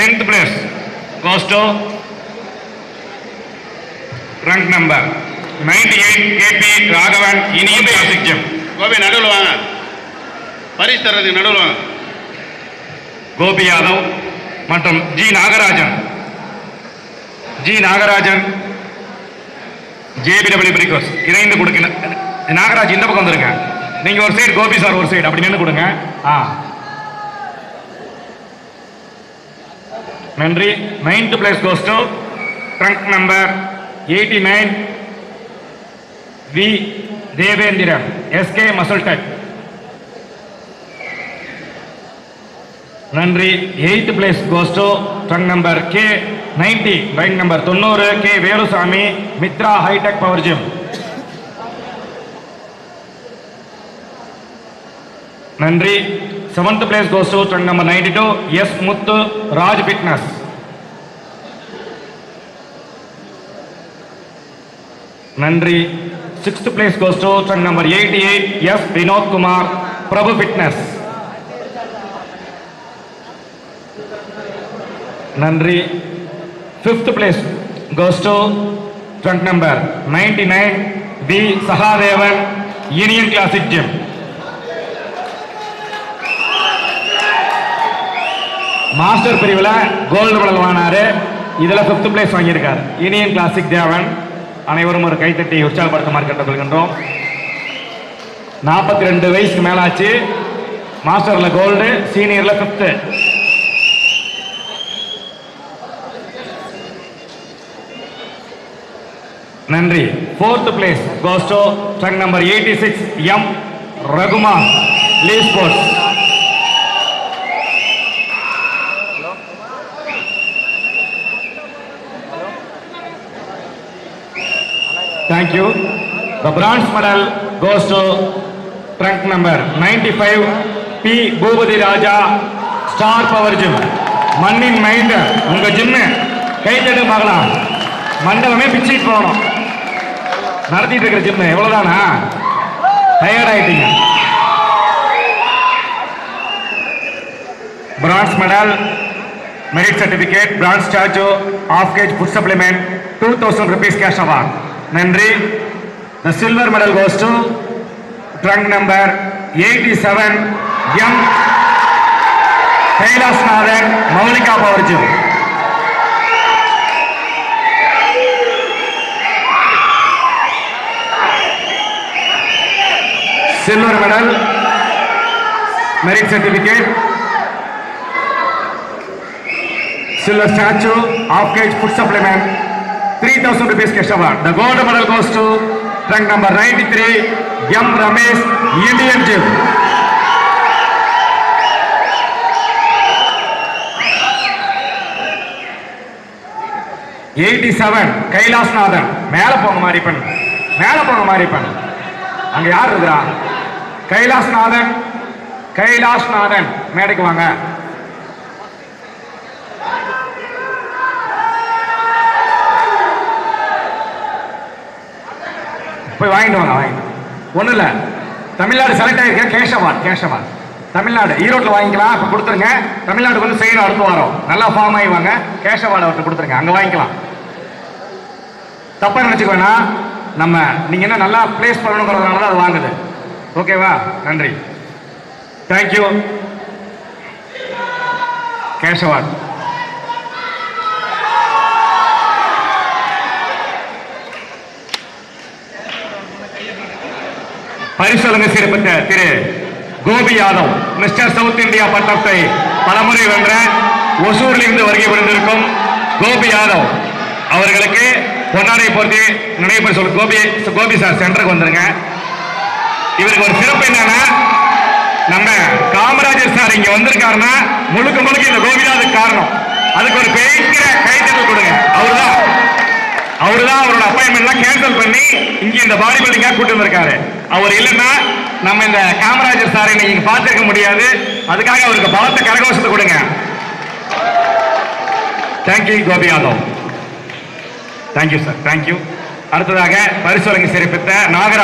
10th place goes to rank number 98 KP Indian Classic Gym. Gopi நடுவில் வாங்க. பரிசு தர்றதுக்கு நடுவில் வாங்க. கோபி யாதவ் மற்றும் G Nagarajan. G Nagarajan JBW பிரிகோஸ் இணைந்து கொடுக்க நாகராஜ் இந்த பக்கம் வந்துருங்க நீங்க ஒரு சைடு கோபி சார் ஒரு சைடு அப்படி நின்று கொடுங்க. ஆ. நன்றி. Ninth place goes to trunk number eighty nine V Devendran SK muscle tech நன்றி. Eighth place goes to trunk number K ninety trunk number தொண்ணூறு K Velusamy Mitra hitech power gym நன்றி. Seventh place goes to trunk number ninety two S Muthu Raj fitness நன்றி sixth place goes to trunk number eighty eight S Vinoth Kumar Prabhu fitness நன்றி fifth place goes to trunk number ninety nine P Sahadevan union classic gym master பிரிவில் gold medal வாங்கினாரு. இதில் fifth place வாங்கியிருக்கார். Iniyan classic Devan. அனைவரும் ஒரு கைத்தட்டி உற்சாகப்படுத்துமாறு கேட்டுக்கொள்கின்றோம் நாற்பத்தி ரெண்டு வயசுக்கு மேலாச்சு. மாஸ்டரில் கோல்டு சீனியரில் ஃபிஃப்த்து நன்றி. Fourth place goes to trunk number eighty six M Rahman Lee sports Thank you. The bronze medal goes to trunk number 95 P. Bhubadi Raja Star Power Gym. மண்ணின் மைண்ட் உங்க ஜிம்மு கை தட்டு பார்க்கலாம் மண்டபமே பிச்சுட்டு போகணும் நடத்திட்டு இருக்கிற ஜிம்மு எவ்வளவுதானா டயர்ட் ஆயிட்டீங்க bronze medal merit certificate bronze statue half cage food supplement 2000 rupees cash award nandri the silver medal goes to trunk number 87 m kailas nathan maulika power silver medal merit certificate silver statue, half cage food supplement, 3000 rupees cash award. The gold medal goes to rank number 93, M. Ramesh, Indian Gym. Eighty seven Kailasnathan மேல போங்க மாரிப்பன் மேல போங்க மாரிப்பன் அங்க யார் இருக்கிறா கைலாஸ்நாதன் கைலாஸ்நாதன் மேடைக்கு வாங்க போய் வாங்கிட்டு வாங்க வாங்கிட்டு ஒன்றும் இல்லை. தமிழ்நாடு செலக்ட் ஆகிருக்கேன் கேஷவான் கேஷவான் தமிழ்நாடு ஈரோட்டில் வாங்கிக்கலாம் இப்போ கொடுத்துருங்க. தமிழ்நாடு வந்து செய்யணும் அடுத்த வாரம். நல்லா ஃபார்ம் ஆகிவாங்க கேஷவான் அவர்கிட்ட கொடுத்துருங்க. அங்கே வாங்கிக்கலாம். தப்பாக நினச்சிக்க வேணாம். நம்ம நீங்கள் என்ன நல்லா ப்ளேஸ் பண்ணணுங்கிறதுனால தான் அது வாங்குது. ஓகேவா நன்றி. தேங்க்யூ கேஷவான் பரிசோதனை செய்யப்பட்ட திரு Gopi Yadav mister south India பட்டத்தை பலமுறை வென்ற ஒசூரில் இருந்து வருகை புரிந்திருக்கும் கோபி யாதவ் அவர்களுக்கு பொன்னாடை போட்டி நினைவு சொல் கோபி கோபி சார் சென்டருக்கு வந்துருங்க. இவருக்கு ஒரு சிறப்பு என்னன்னா நம்ம காமராஜர் சார் இங்க வந்திருக்காருன்னா முழுக்க முழுக்க இந்த கோபிநாதுக்கு காரணம். அதுக்கு ஒரு பெரிய கைத்தட்டல் கொடுங்க. அவர்தான் அவருதான் அவரோட அப்பாயின்மெண்ட்லாம் கேன்சல் பண்ணி இங்க இந்த பாடி பில்டிங்கா கூட்டு வந்திருக்காரு. அவர் இல்லைன்னா நம்ம இந்த காமராஜர் சாரை நீங்க பார்த்திருக்க முடியாது. அதுக்காக அவருக்கு பலத்த கரகோஷத்தை கொடுங்க. Thank you Gopi Yadav. Thank you sir thank you அடுத்ததாக பரிசோதனை சிறப்பித்த நாகராஜ்